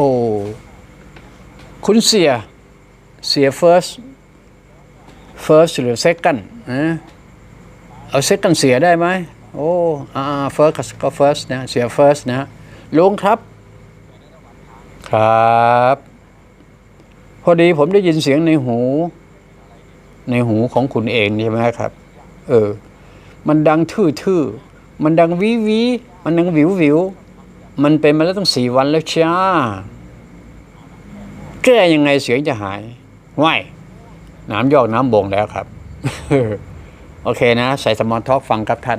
โอ้คุณเสีย เสีย first first หรือ second นะเอา second เสียได้ไหมโอ้อ่า first ก็ first นะ เสีย first นะลุงครับ ครับ พอดีผมได้ยินเสียงในหู ในหูของคุณเองใช่ไหมครับ เออ มันดังทื่อๆ มันดังวิวิ มันดังวิววิว มันเป็นมาแล้วตั้งสี่วันแล้วจ้าแก้ยังไงเสียงจะหายว่ายน้ำยอกน้ำบ่งแล้วครับ โอเคนะ ใส่สมอนทอกฟังครับท่าน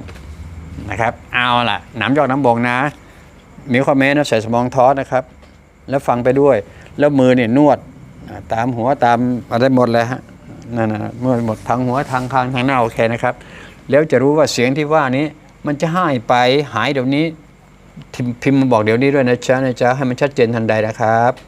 นะครับ เอาล่ะ น้ำยอกน้ำบ่งนะ มีคอมเมนต์นะใส่สมองทอสนะครับ แล้วฟังไปด้วย แล้วมือเนี่ยนวดตามหัวตามอะไรหมดเลยฮะนั่นนะนวดหมดทางหัวทางคางทางหน้าโอเคนะครับ แล้วจะรู้ว่าเสียงที่ว่านี้ มันจะหายไปหายเดี๋ยวนี้ พิมพ์พิมพ์มาบอกเดี๋ยวนี้ด้วยนะจ๊ะนะจ๊ะให้มันชัดเจนทันใดนะครับ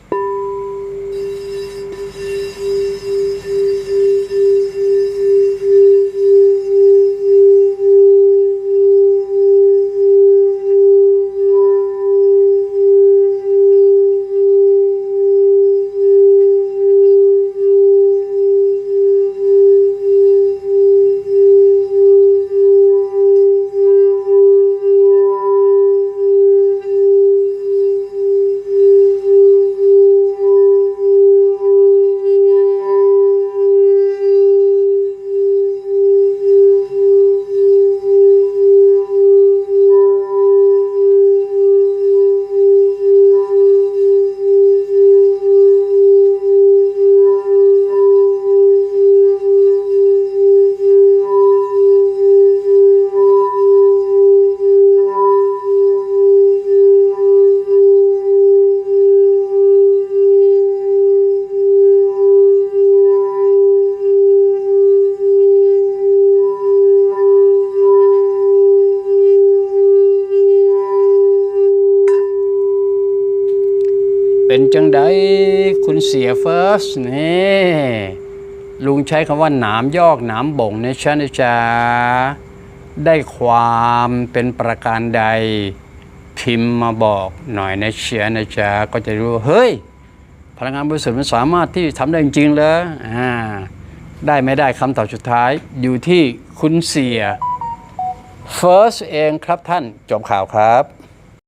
เป็นจังไดคุณเสียเฟิร์สนี่ลุงใช้คำว่าหนามยอกหนามบ่งนะชะนจ๊ะได้ความเป็นประการใดพิมพ์มาบอกหน่อยนะเชียนะจ๊ะก็จะรู้ว่าเฮ้ย พลังงานบริสุทธิ์มันสามารถที่ทำได้จริงๆเลยอ่าได้ไม่ได้คำตอบสุดท้ายอยู่ที่คุณเสีย First เองครับท่านจบข่าวครับ